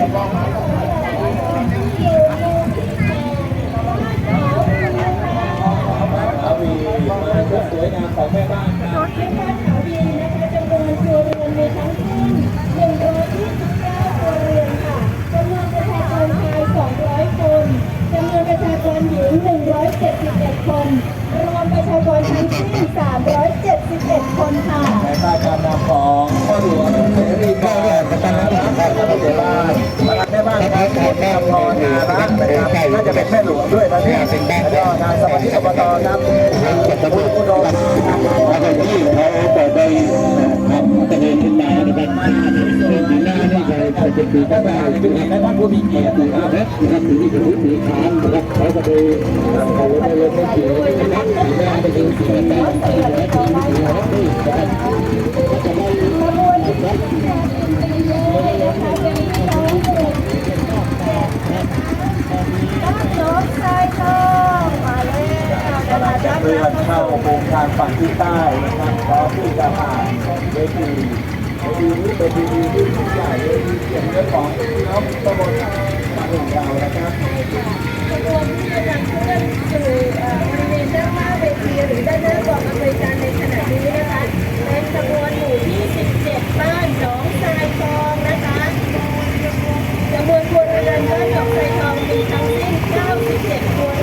สวยงามของแม่บ้านรับที่บ้านเขาดีนะคะจำนวนครัวเรือนมีทั้งสิ้น129ครัวเรือนค่ะจำนวนประชากรชาย200 คนจำนวนประชากรหญิง171 คน รวมประชากรทั้งสิ้น371 จะเป็นแม่หลวงด้วยนะเนี่ยแล้วก็นายสมาชิกอบตครับคุณอุดมนะครับแล้วก็ที่เขาเปิดได้ครับตะเวนขึ้นมานะครับหน้านี่ใครใครจะปีก็ท่านประได้ธานนะเป็นท่านผู้มีเกียรตินะครับครับถึงที่ถึงสีขาวนะครับเขาก็ไปเขาไปลงไม่เกี่ยวนะครับหน้าไปถึงสีแดงสีแดงสีเหลืองนี่นะครับจะได้ ขบวนที่28เลยนะคะเป็นพี่น้องเด็กบ้านน้องชายทองมาแล้วตลาด จะนัดเข้าโครงการฝั่งที่ใต้นะครับพร้อที่จะผ่านเวทีเวทีนี้เป็นเวทีที่ใหญ่เวทีเสียงเรื่องของน้องตำบลบ้านของเรานะครับ